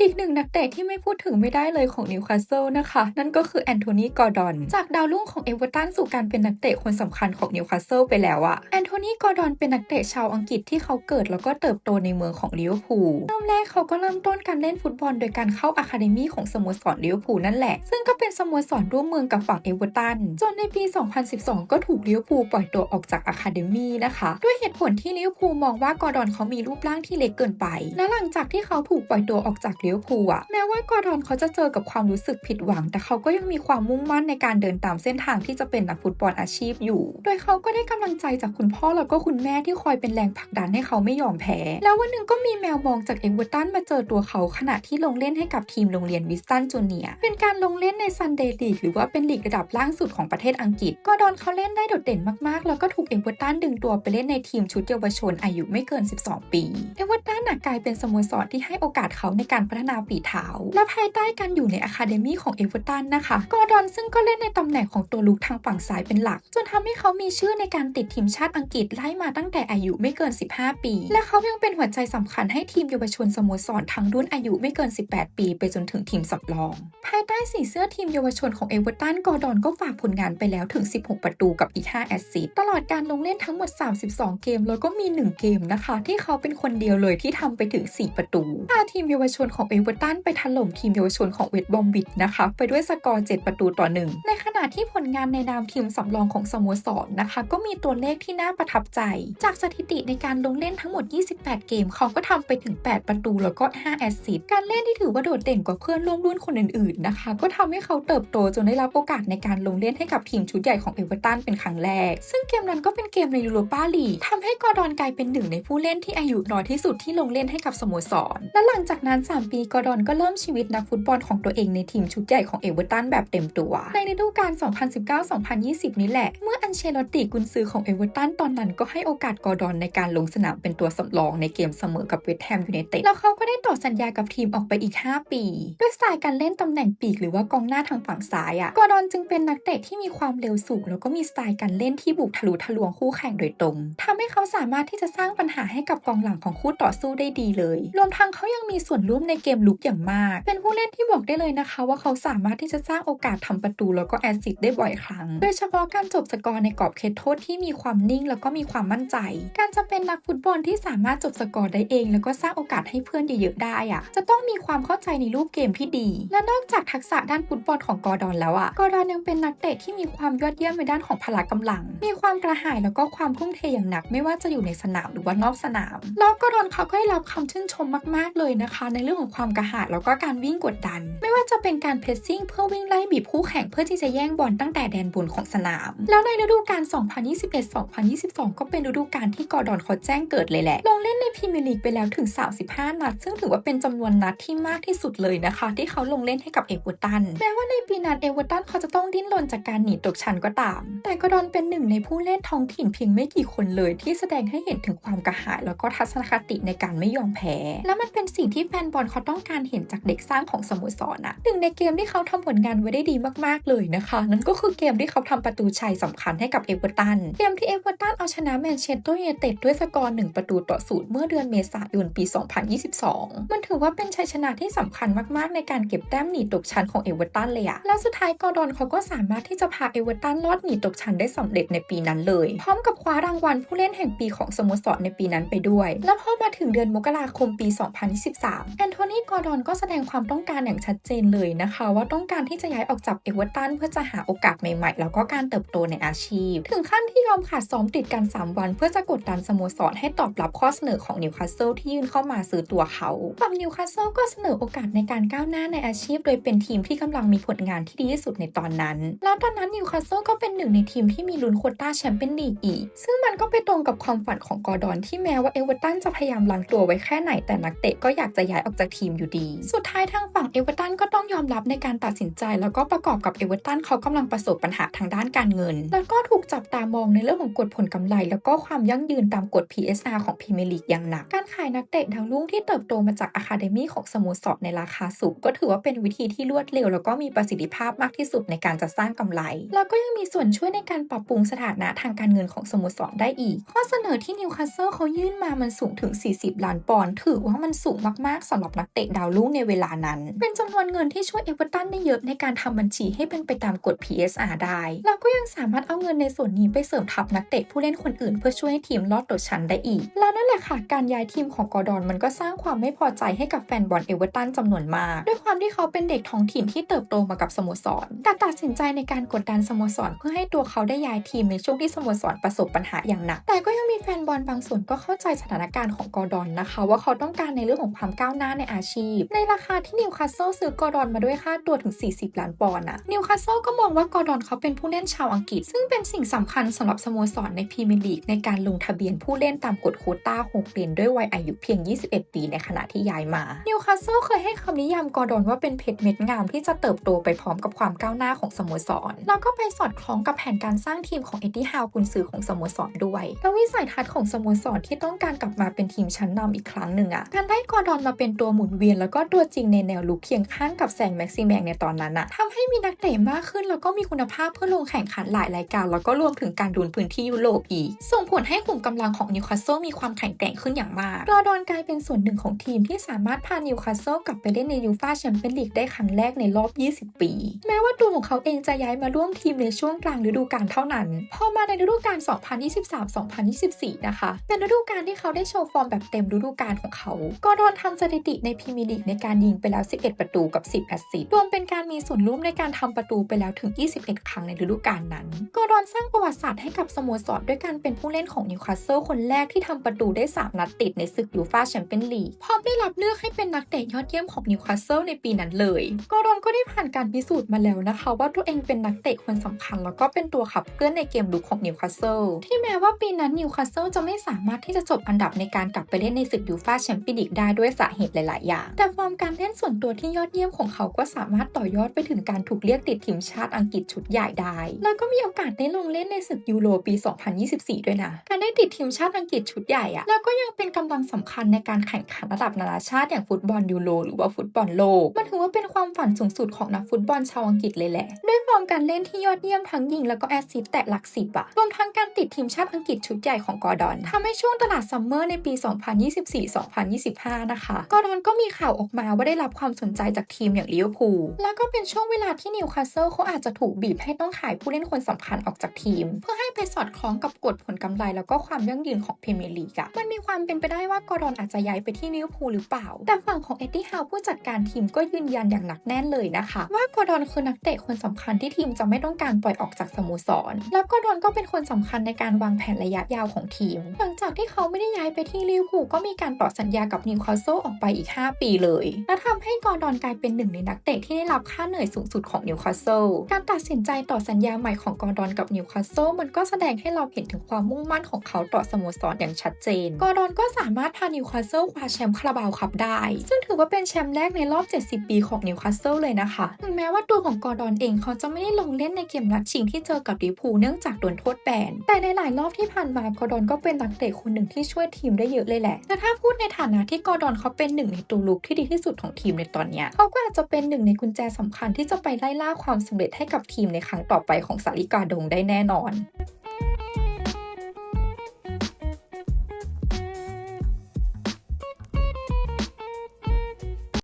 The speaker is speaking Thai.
อีกหนึ่งนักเตะที่ไม่พูดถึงไม่ได้เลยของนิวคาสเซิลนะคะ นั่นก็คือแอนโทนี กอร์ดอน จากดาวรุ่งของเอเวอร์ตันสู่การเป็นนักเตะคนสำคัญของนิวคาสเซิลไปแล้วอะแอนโทนี กอร์ดอนเป็นนักเตะชาวอังกฤษที่เขาเกิดแล้วก็เติบโตในเมืองของลิเวอร์พูลเริ่มแรกเขาก็เริ่มต้นการเล่นฟุตบอลโดยการเข้าอะคาเดมี่ของสโมสรลิเวอร์พูลนั่นแหละ ซึ่งก็เป็นสโมสรร่วมเมืองกับฝั่งเอเวอร์ตัน จนในปี 2012 ก็ถูกลิเวอร์พูลปล่อยตัวออกจากอะคาเดมี่นะคะ ด้วยเหตุผลที่ลิเวอร์พูลมองว่ากอร์ดอนเขามีรูปร่างที่เล็กเกินไป และหลังจากที่เขาถูกปล่อยตัวออกจากลิเวอร์พูลอะแม้ว่ากอร์ดอนเขาจะเจอกับความรู้สึกผิดหวัง แต่เขาก็ยังมีความมุ่งมั่นในการเดินตามเส้นทางที่จะเป็นนักฟุตบอลอาชีพอยู่ โดยเขาก็ได้กำลังใจจากคุณพ่อแล้วก็คุณแม่ที่คอยเป็นแรงผลักดันให้เขาไม่ยอมแพ้ แล้ววันหนึ่งก็มีแมวมองจากเอเวอร์ตันมาเจอตัวเขาขณะที่ลงเล่นให้กับทีมโรงเรียนวิสตันจูเนียเป็นการลงเล่นในซันเดย์ลีกหรือว่าเป็นลีกระดับล่างสุดของประเทศอังกฤษ กอร์ดอนเขาเล่นได้โดดเด่นมากๆ แล้วก็ถูกเอเวอร์ตันดึงตัวไปเล่นในทีมชุดเยาวชนอายุไม่เกิน 12 ปี เอเวอร์ตันน่ะกลายเป็นสโมสรที่ให้โอกาสเขาในการพัฒนาฝีเท้า และภายใต้การอยู่ในอะคาเดมี่ของเอเวอร์ตันนะคะ กอร์ดอนซึ่งก็เล่นในตำแหน่งของตัวลุกทางฝั่งซ้ายเป็นหลัก จนทำให้เขามีชื่อในการติดทีมชาติอังกฤษไล่มาตั้งแต่อายุไม่เกิน 15 ปี และเขายังเป็นหัวใจสำคัญให้ทีมเยาวชนสโมสรทั้งรุ่นอายุไม่เกิน 18 ปีไปจนถึงทีมสำรอง ภายใต้สีเสื้อทีมเยาวชนของเอเวอร์ตันกอร์ดอนก็ฝากผลงานไปแล้วถึง 16 ประตูกับอีก 5 แอสซิสต์ตลอดการลงเล่นทั้งหมด 32 เกม แล้วก็มี 1 เกมนะคะ ที่เขาเป็นคนเดียวเลยที่ทำไปถึง 4 ประตูพาทีมเยาวชนของเอเวอร์ตันไปถล่มทีมเยาวชนของเวสต์บอมบิดนะคะ ไปด้วยสกอร์ 7 ประตูต่อหนึ่งในขณะที่ผลงานในนามทีมสำรองของสโมสรนนะคะ ก็มีตัวเลขที่น่าประทับใจ จากสถิติในการลงเล่นทั้งหมด 28 เกม เขาก็ทำไปถึง 8 ประตูแล้วก็ 5 แอสซิสต์การเล่นที่ถือว่าโดดเด่นกว่าเพื่อนร่วมรุ่นคนอื่นๆนะคะ ก็ทำให้เขาเติบโตจนได้รับโอกาสในการลงเล่นให้กับทีมชุดใหญ่ของเอเวอร์ตันเป็นครั้งแรก ซึ่งเกมนั้นก็เป็นเกมในยูโรปาลีกทำให้กอร์ดอนกลายเป็นหนึ่งในผู้เล่นที่อายุน้อยที่สุดที่ลงเล่นให้กับสโมสร และหลังจากนั้น 3 ปีกอร์ดอนก็เริ่มชีวิตนักฟุตบอลของตัวเองในทีมชุดใหญ่ของเอเวอร์ตันแบบเต็มตัว ในฤดูกาล 2019-2020 นี้แหละ เมื่ออันเชลติกุนซือของเอเวอร์ตันตอนนั้นก็ให้โอกาสกอร์ดอนในการลงสนามเป็นตัวสำรองในเกมเสมอกับเวสต์แฮมยูไนเต็ดแล้วเขาก็ได้ต่อสัญญากับทีมออกไปอีก 5 ปี ด้วยสไตล์การเล่นตำแหน่งปีกหรือว่ากองหน้าทางฝั่งซ้ายอะกอร์ดอนจึงเป็นนักเตะที่มีความเร็วสูงแล้วก็มีสไตล์การเล่นที่บุกทะลุทะลวงคู่แข่งโดยตรงทำให้เขาสามารถที่จะสร้างปัญหาให้กับกองหลังของคู่ต่อสู้ได้ดีเลย รวมทั้งเขายังมีส่วนร่วมในเกมลุกอย่างมาก เป็นผู้เล่นที่บอกได้เลยนะคะว่าเขาสามารถที่จะสร้างโอกาสทำประตูแล้วก็แอสซิสต์ได้บ่อยครั้ง โดยเฉพาะการจบสกอร์ในกรอบเขตโทษที่มีความนิ่งแล้วก็มีความมั่นใจ การจะเป็นนักฟุตบอลที่สามารถจบสกอร์ได้เอง แล้วก็สร้างโอกาสให้เพื่อนเยอะๆได้อะจะต้องมีความเข้าใจในรูปเกมที่ดี และนอกจากทักษะด้านฟุตบอลของกอร์ดอนแล้วอะกอร์ดอนยังเป็นนักเตะที่มีความยอดเยี่ยมในด้านของพละกำลัง มีความกระหายแล้วก็ความทุ่มเทอย่างหนัก ไม่ว่าจะอยู่ในสนามหรือว่านอกสนาม แล้วกอร์ดอนเขาก็ได้รับคำชื่นชมมาก ๆเลยนะคะ ในเรื่องของความกระหายแล้วก็การวิ่งกดดัน ไม่ว่าจะเป็นการเพรสซิ่งเพื่อวิ่งไล่บีบคู่แข่งเพื่อที่จะแย่งบอลตั้งแต่แดนบนของสนาม แล้วในฤดูกาล 2021-2022 ก็เป็นฤดูกาลที่กอร์ดอนเขาแจ้งเกิดเลยแหละ ลงเล่นในพรีเมียร์ลีกไปแล้วถึง 35 นัด ซึ่งถือว่าเป็นจำนวนนัดที่มากที่สุดเลยนะคะ ที่เขาลงเล่นให้กับเอเวอร์ตันแม้ว่าในปีนั้นเอเวอร์ตันเขาจะต้องดิ้นรนจากการหนีตกชั้นก็ตาม แต่กอร์ดอนเป็นหนึ่งในผู้เล่นท้องถิ่นเพียงไม่กี่คนเลย ที่แสดงให้เห็นถึงความกระหายแล้วก็ทัศนคติในการไม่ยอมแพ้ และมันเป็นสิ่งที่แฟนบอลเขาต้องการเห็นจากเด็กสร้างของสโมสรนะหนึ่งในเกมที่เขาทำผลงานไว้ได้ดีมากๆเลยนะคะ นั่นก็คือเกมที่เขาทำประตูชัยสำคัญให้กับเอเวอร์ตัน เกมที่เอเวอร์ตันเอาชนะแมนเชสเตอร์ยูไนเต็ดด้วยสกอร์1ประตูต่อศูนย์เมื่อเดือนเมษายนปี 2022 มันถือว่าเป็นชัยชนะที่สำคัญมากๆ ในการเก็บแต้มหนีตกชั้นของเอเวอร์ตันเลยอะและสุดท้ายกอร์ดอนเขาก็สามารถที่จะพาเอเวอร์ตันรอดหนีตกชั้นได้สำเร็จในปีนั้นเลย พร้อมกับคว้ารางวัลผู้เล่นแห่งปีของสโมสรในปีนั้นไปด้วย และพอมาถึงเดือนมกราคมปี 2023แอนโทนีกอร์ดอนก็แสดงความต้องการอย่างชัดเจนเลยนะคะ ว่าต้องการที่จะย้ายออกจากเอเวอร์ตันเพื่อจะหาโอกาสใหม่ๆ แล้วก็การเติบโตในอาชีพ ถึงขั้นที่ยอมขาดซ้อมติดกัน 3 วันเพื่อจะกดดันสโมสรให้ตอบรับข้อเสนอของนิวคาสเซิลที่ยื่นเข้ามาซื้อตัวเขาฝั่งนิวคาสเซิลก็เสนอโอกาสในการก้าวหน้าในอาชีพ โดยเป็นทีมที่กำลังมีผลงานที่ดีที่สุดในตอนนั้น แล้วตอนนั้นนิวคาสเซิลก็เป็นหนึ่งในทีมที่มีลุ้นโคต้าแชมเปี้ยนลีกอีก ซึ่งมันก็ไปตรงกับความฝันของกอร์ดอนที่แม้ว่าเอเวอร์ตันจะพยายามล้างตัวไว้แค่ไหนแต่นักเตะก็อยากจะย้ายออกจากทีมอยู่ดี สุดท้ายทางฝั่งเอเวอร์ตันก็ต้องยอมรับในการตัดสินใจ แล้วก็ประกอบกับเอเวอร์ตันเขากำลังประสบปัญหาทางด้านการเงิน แล้วก็ถูกจับตามองในเรื่องของกฎผลกำไร แล้วก็ความยั่งยืนตามกฎ PSR ของพรีเมียร์ลีกอย่างหนัก การขายนักเตะดาวรุ่งที่เติบโตมาจากอะคาเดมี่ของสโมสรในราคาสูงก็ถือว่าเป็นวิธีที่รวดเร็ว แล้วก็มีประสิทธิภาพมากที่สุดในการจะสร้างกำไร แล้วก็ยังมีส่วนช่วยในการปรับปรุงสถานะทางการเงินของสโมสรได้อีก ข้อเสนอที่นิวคาสเซิลเขายื่นมามันสูงถึง 40 ล้านปอนด์ถือว่ามันสูงมากๆสำหรับนักกเตะดาวรุ่งในเวลานั้น เป็นจำนวนเงินที่ช่วยเอเวอร์ตันได้เยอะในการทำบัญชีให้เป็นไปตามกฎ PSR ได้แล้วก็ยังสามารถเอาเงินในส่วนนี้ไปเสริมทัพนักเตะผู้เล่นคนอื่นเพื่อช่วยให้ทีมรอดตกชั้นได้อีก แล้วนั่นแหละค่ะการย้ายทีมของกอร์ดอนมันก็สร้างความไม่พอใจให้กับแฟนบอลเอเวอร์ตันจำนวนมาก ด้วยความที่เขาเป็นเด็กท้องถิ่นที่เติบโตมากับสโมสรแต่ตัดสินใจในการกดดันสโมสรเพื่อให้ตัวเขาได้ย้ายทีมในช่วงที่สโมสรประสบปัญหาอย่างหนัก แต่ก็ยังมีแฟนบอลบางส่วนก็เข้าใจสถานการณ์ของกอร์ดอนนะคะ ว่าเขาต้องการในเรื่องของความก้าวหน้าในอาชีพ ในราคาที่นิวคาสเซิลซื้อกอร์ดอนมาด้วยค่าตัวถึง 40 ล้านปอนด์อะนิวคาสเซิลก็มองว่ากอร์ดอนเขาเป็นผู้เล่นชาวอังกฤษ ซึ่งเป็นสิ่งสำคัญสำหรับสโมสรในพรีเมียร์ลีกในการลงทะเบียนผู้เล่นตามกฎโคต้า6เหรียญด้วยวัยอายุเพียง 21 ปีในขณะที่ย้ายมานิวคาสเซิลเคยให้คำนิยามกอร์ดอนว่าเป็นเพชรเม็ดงามที่จะเติบโตไปพร้อมกับความก้าวหน้าของสโมสรแล้วก็ไปสอดคล้องกับแผนการสร้างทีมของเอ็ดดี้ฮาวกุนซือของสโมสรด้วยแล้ววิสัยทัศน์ของสโมสรที่ต้องการกลับมาเป็นทีมชั้นนำอีกครั้งหนึ่งอะการได้กอร์ดอนมาเป็นตัวหมุนเวียนแล้วก็ตัวจริงในแนวลุกเคียงข้างกับแซงแม็กซิแมงในตอนนั้นอะทำให้มีนักเตะมากขึ้น แล้วก็มีคุณภาพเพื่อลงแข่งขันหลายรายการ แล้วก็รวมถึงการดูนพื้นที่ยุโรปอีก ส่งผลให้กลุ่มกำลังของนิวคาสเซิลมีความแข็งแกร่งขึ้นอย่างมากกอดอนกลายเป็นส่วนหนึ่งของทีมที่สามารถพานิวคาสเซิลกลับไปเล่นในยูฟ่าแชมเปี้ยนลีกได้ครั้งแรกในรอบ 20 ปี แม้ว่าตัวของเขาเองจะย้ายมาร่วมทีมในช่วงกลางฤดูกาลเท่านั้น พอมาในฤดูกาล 2023-2024 นะคะ เป็นฤดูกาลที่เขาได้โชว์ฟอร์มแบบเต็มฤดูกาลของเขา กอร์ดอนทำสถิติในพรีเมียร์ลีกในการยิงไปแล้ว 11 ประตูกับ 10 แอสซิสต์รวมเป็นการมีส่วนร่วมในการทำประตูไปแล้วถึง 21 ครั้งในฤดูกาลนั้นกอรอนสร้างประวัติศาสตร์ให้กับสโมสรด้วยการเป็นผู้เล่นของนิวคาสเซิลคนแรกที่ทำประตูได้ 3 นัดติดในศึกยูฟาแชมเปี้ยนลีกพร้อมได้รับเลือกให้เป็นนักเตะยอดเยี่ยมของนิวคาสเซิลในปีนั้นเลยกอรอนก็ได้ผ่านการพิสูจน์มาแล้วนะคะ ว่าตัวเองเป็นนักเตะคนสำคัญ แล้วก็เป็นตัวขับเคลื่อนในเกมลุกของนิวคาสเซิลที่แม้ว่าปีนั้นนิวคาสเซิลจะไม่สามารถที่จะจบอันดับในการกลับไปเล่นในศึกยูฟาแชมเปี้ยนลีกได้ด้วยสาเหตุหลาย ๆอย่าง แต่ฟอร์มการเล่นส่วนตัวที่ยอดเยี่ยมของเขาก็สามารถต่อยอดไปถึงการถูกเรียกติดทีมชาติอังกฤษชุดใหญ่ได้ แล้วก็มีโอกาสได้ลงเล่นในศึกยูโรปี 2024 ด้วยนะ การได้ติดทีมชาติอังกฤษชุดใหญ่อะแล้วก็ยังเป็นกำลังสำคัญในการแข่งขันระดับนานาชาติอย่างฟุตบอลยูโรหรือว่าฟุตบอลโลก มันถือว่าเป็นความฝันสูงสุดของนักฟุตบอลชาวอังกฤษเลยแหละ ด้วยฟอร์มการเล่นที่ยอดเยี่ยมทั้งยิงแล้วก็แอสซิสต์แตะหลักสิบอะรวมทั้งการติดทีมชาติอังกฤษชุดใหญ่ของกอร์ดอนทำให้ช่วงตลาดซัมเมอร์ในปี 2024-2025 นะคะ กอร์ดอนก็มีข่าวออกมาว่าได้รับความสนใจจากทีมอย่างลิเวอร์พูล แล้วก็เป็นช่วงเวลาที่นิวคาสเซิลเขาอาจจะถูกบีบให้ต้องขายผู้เล่นคนสำคัญออกจากทีม เพื่อให้ไปสอดคล้องกับกฎผลกำไรแล้วก็ความยั่งยืนของพรีเมียร์ลีกอะมันมีความเป็นไปได้ว่ากอรอนอาจจะย้ายไปที่ลิเวอร์พูลหรือเปล่า แต่ฝั่งของเอ็ดดี้ฮาวผู้จัดการทีมก็ยืนยันอย่างหนักแน่นเลยนะคะ ว่ากอรอนคือนักเตะคนสำคัญที่ทีมจะไม่ต้องการปล่อยออกจากสโมสร แล้วกอรอนก็เป็นคนสำคัญในการวางแผนระยะยาวของทีม หลังจากที่เขาไม่ได้ย้ายไปที่ลิเวอร์พูลก็มีการต่อสัญญากับนิวคาสเซิลออกไปอีก5ปีเลย และทำให้กอร์ดอนกลายเป็นหนึ่งในนักเตะที่ได้รับค่าเหนื่อยสูงสุดของนิวคาสเซิล การตัดสินใจต่อสัญญาใหม่ของกอร์ดอนกับนิวคาสเซิลมันก็แสดงให้เราเห็นถึงความมุ่งมั่นของเขาต่อสโมสรอย่างชัดเจน กอร์ดอนก็สามารถพานิวคาสเซิลคว้าแชมป์คาราบาวคัพได้ ซึ่งถือว่าเป็นแชมป์แรกในรอบ 70 ปีของนิวคาสเซิลเลยนะคะ ถึงแม้ว่าตัวของกอร์ดอนเองเขาจะไม่ได้ลงเล่นในเกมนัดชิงที่เจอกับลิพูเนื่องจากโดนโทษแบน แต่ในหลายรอบที่ผ่านมากอร์ดอนก็เป็นนักเตะคนหนึ่งที่ช่วยทีมได้เยอะเลยแหละ แต่ถ้าพูดในฐานะที่กอร์ดอนเขาเป็นหนึ่งในตัวลุกที่ดีที่สุดของทีมในตอนนี้เขาก็อาจจะเป็นหนึ่งในกุญแจสำคัญที่จะไปไล่ล่าความสำเร็จให้กับทีมในครั้งต่อไปของสาริกาดงได้แน่นอน